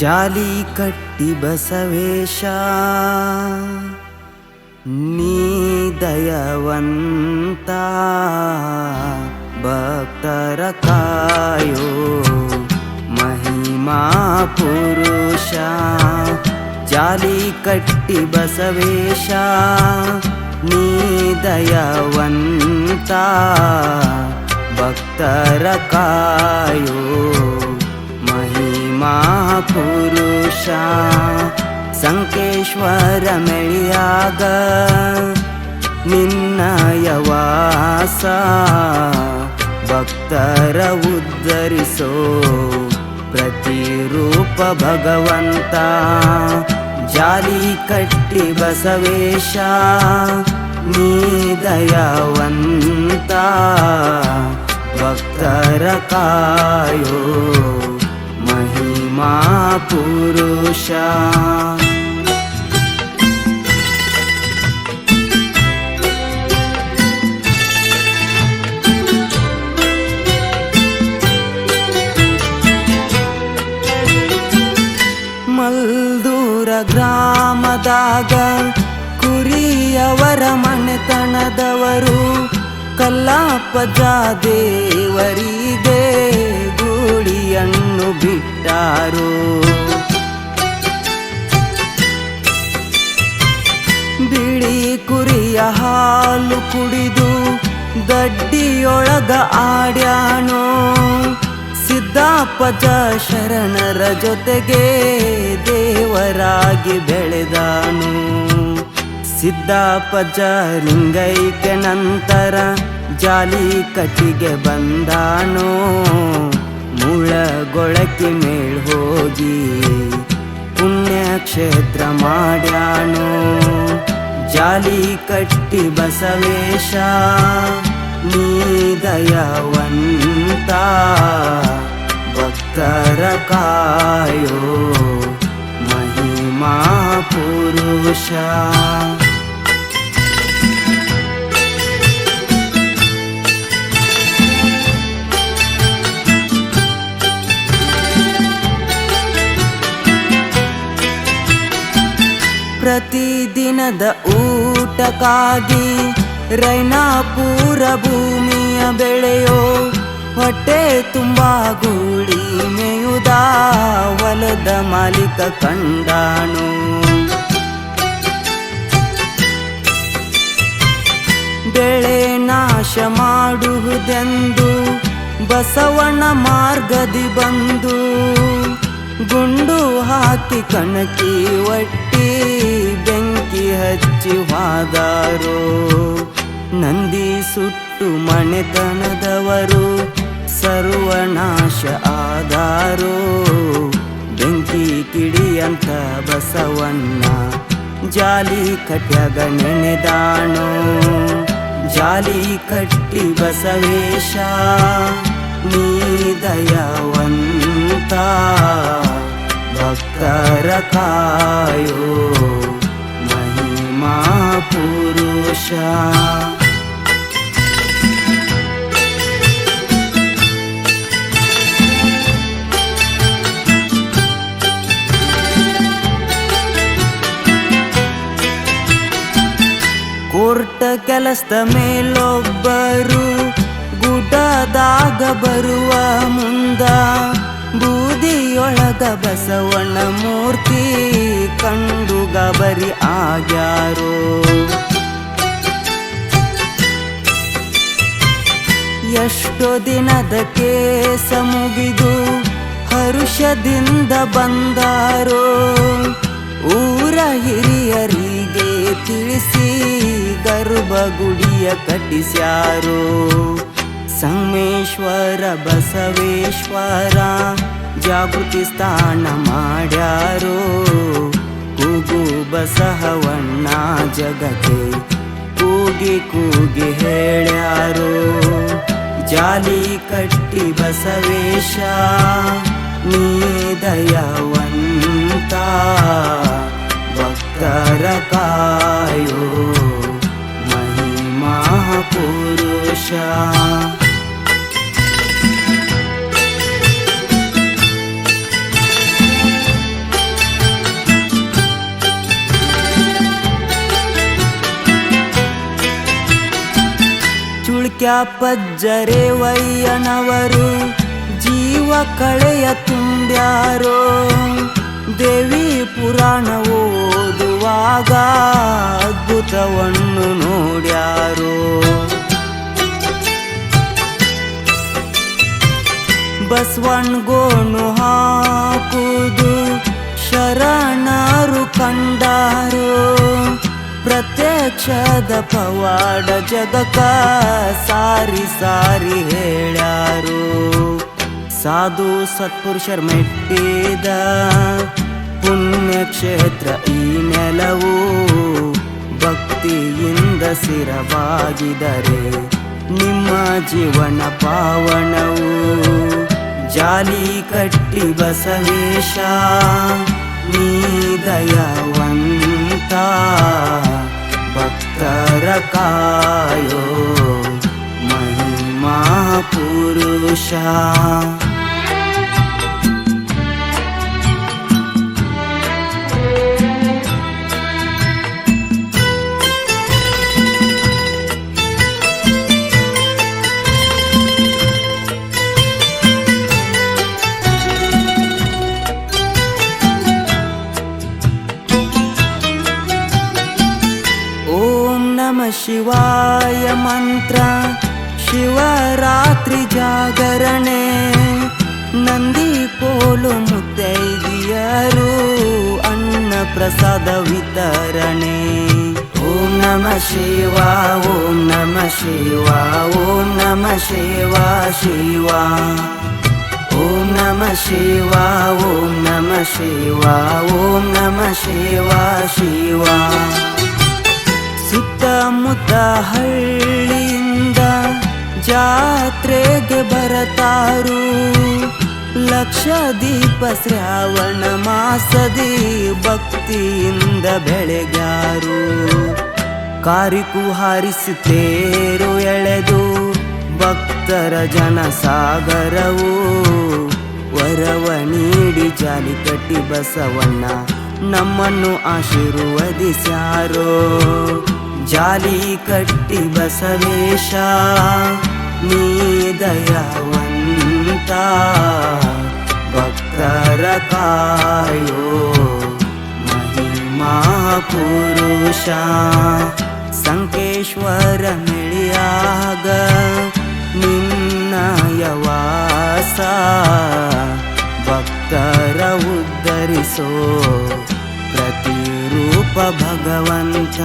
चालीकटि बसवेशा। निदयवन्ता भक्तरकायो महिमापुरुष जालीकट्टि बसवेशा निदयवन्ता भक्तरकायो। ಪುರುಷ ಸಂಕೇಶ್ವರ ಮೆಳಿಯಾಗ ನಿನ್ನಯ ವಾಸ ಭಕ್ತರ ಉದ್ಧರಿಸೋ ಪ್ರತಿರೂಪ ಭಗವಂತ, ಜಾಲಿ ಕಟ್ಟಿ ಬಸವೇಶ, ನೀ ದಯವಂತ, ಭಕ್ತರ ಕಾಯೋ ಮಹಿಮಾ ಪುರುಷ ಮಲ್ದೂರ ಗ್ರಾಮದಾಗ ಕುರಿಯವರ ಮನೆತನದವರು ಕಲ್ಲಾಪಜ ದೇವರಿಗೆ ಗೂಳಿಯನ್ನು ಬಿಟ್ಟಾರು ಬಿಳಿ ಕುರಿಯ ಹಾಲು ಕುಡಿದು ದಡ್ಡಿಯೊಳಗ ಆಡ್ಯಾನೋ? ಸಿದ್ದಾಪಜ ಶರಣರ ಜೊತೆಗೆ ದೇವರಾಗಿ ಬೆಳೆದಾನು? ಸಿದ್ದಾಪಜ ಲಿಂಗೈಕ್ಯ ನಂತರ ಜಾಲಿ ಕಟ್ಟಿಗೆ ಬಂದಾನೋ? ಮುಳಗೊಳಕ್ಕೆ ಮೇಳ್ ಹೋಗಿ ಪುಣ್ಯಕ್ಷೇತ್ರ ಮಾಡ್ಯಾನೋ ಜಾಲಿ ಕಟ್ಟಿ ಬಸವೇಶ ನೀ ದಯವಂತ ಭಕ್ತರ ಕಾಯೋ ಮಹಿಮಾ ಪುರುಷ ಪ್ರತಿದಿನದ ಊಟಕ್ಕಾಗಿ ರೈನಾಪುರ ಭೂಮಿಯ ಬೆಳೆಯೋ ಹೊಟ್ಟೆ ತುಂಬ ಗೂಳಿ ಮೇಯುದ ಹೊಲದ ಮಾಲೀಕ ಕಂಡಾಣು ಬೆಳೆ ನಾಶ ಮಾಡುವುದೆಂದು ಬಸವಣ್ಣ ಮಾರ್ಗದಿ ಬಂದು ಗುಂಡು ಹಾಕಿ ಕಣಕಿ ಒಟ್ಟಿ ಬೆಂಕಿ ಹಚ್ಚಿ ಹಾದಾರೋ. ನಂದಿ ಸುಟ್ಟು ಮನೆತನದವರು ಸರ್ವನಾಶ ಆದಾರೋ. ಬೆಂಕಿ ಕಿಡಿಯಂತ ಬಸವಣ್ಣ ಜಾಲಿ ಕಟ್ಯಾಗ ನೆನೆದಾಣೋ ಜಾಲಿ ಕಟ್ಟಿ ಬಸವೇಶ ಭಕ್ತರ महिमा ಪುರುಷ. ಕೋರ್ಟ ಕೆಲಸದ ಮೇಲೊಬ್ಬರು ಗುಡ್ಡದಾಗ ಬರುವ ಮುಂದ ಬೂದಿಯೊಳಗ ಬಸವಣ್ಣ ಮೂರ್ತಿ ಕಂಡು ಗಬರಿ ಆಗ್ಯಾರೋ. ಎಷ್ಟೋ ದಿನದ ಕೇಸ ಮುಗಿದು ಹರುಷದಿಂದ ಬಂದಾರೋ. ಊರ ಹಿರಿಯರಿಗೆ ತಿಳಿಸಿ ಗರ್ಭಗುಡಿಯ ಕಟ್ಟಿಸ್ಯಾರೋ. ಸಂಮೇಶ್ವರ ಬಸವೇಶ್ವರ ಜಾಗೃತಿ ಸ್ಥಾನ ಮಾಡ್ಯಾರೋ? ಕೂಗು ಬಸಹವಣ್ಣ ಜಗತೆ ಕೂಗಿ ಕೂಗಿ ಹೇಳ್ಯಾರೋ? ಜಾಲಿ ಕಟ್ಟಿ ಬಸವೇಶ, ನೀ ದಯವಂತ ಭಕ್ತರ ಕಾಯೋ ಮಹಿಮಾ ಪುರುಷ. ತ್ಯಾಪಜ್ಜರೇವಯ್ಯನವರು ಜೀವ ಕಳೆಯ ತುಂಬ್ಯಾರೋ. ದೇವಿ ಪುರಾಣ ಓದುವಾಗ ಅದ್ಭುತವನ್ನು ನೋಡ್ಯಾರೋ. ಬಸವಣ್ಗೋಣು ಹಾಕುದು ಶರಣರು ಕಂಡಾರೋ. ಪ್ರತ್ಯಕ್ಷದ ಪವಾಡ ಜದಕ ಸಾರಿ ಸಾರಿ ಹೇಳ್ಯಾರು. ಸಾಧು ಸತ್ಪುರುಷರ್ ಮೆಟ್ಟಿದ ಪುಣ್ಯಕ್ಷೇತ್ರ ಈ ನೆಲವು ಭಕ್ತಿಯಿಂದ ಸ್ಥಿರವಾಗಿದರೆ ನಿಮ್ಮ ಜೀವನ ಪಾವನವು. ಜಾಲಿ ಕಟ್ಟಿ ಬಸವೇಶ, ನೀ ದಯವಂತ. भक्तरकायो महिमा पुरुषा। मन्त्र शिवरात्रिजागरणे नन्दीपोलुमुदैगियरु अन्नप्रसादवितरणे ॐ नम शिवा ॐ नम शिवा ॐ नम शिवा शिवा। ॐ नम शिवा ॐ नम शिवा ॐ नम शिवा शिवा। ಸುತ್ತಮುತ್ತ ಹಳ್ಳಿಯಿಂದ ಜಾತ್ರೆಗೆ ಬರತಾರು. ಲಕ್ಷ ದೀಪ ಶ್ರಾವಣ ಮಾಸದಿ ಭಕ್ತಿಯಿಂದ ಬೆಳೆಗಾರು. ಕಾರಿಕು ಹಾರಿಸಿ ತೇರು ಎಳೆದು ಭಕ್ತರ ಜನ ಸಾಗರವು ವರವ ನೀಡಿ ಜಾಲಿ ಕಟ್ಟಿ ಬಸವಣ್ಣ ನಮ್ಮನ್ನು ಆಶೀರ್ವದಿಸ್ಯಾರೋ. ಜಾಲಿ ಕಟ್ಟಿ ಬಸವೇಶ ನೀ ದಯವಂತ ಭಕ್ತರ ಕಾಯೋ ಮಹಿಮಾ ಪುರುಷ ಸಂಕೇಶ್ವರ ಮಿಳಿಯಾಗ ನಿನ್ನಯ ವಾಸ ಭಕ್ತರ ಉದ್ಧರಿಸೋ ಪ್ರತಿರೂಪ ಭಗವಂತ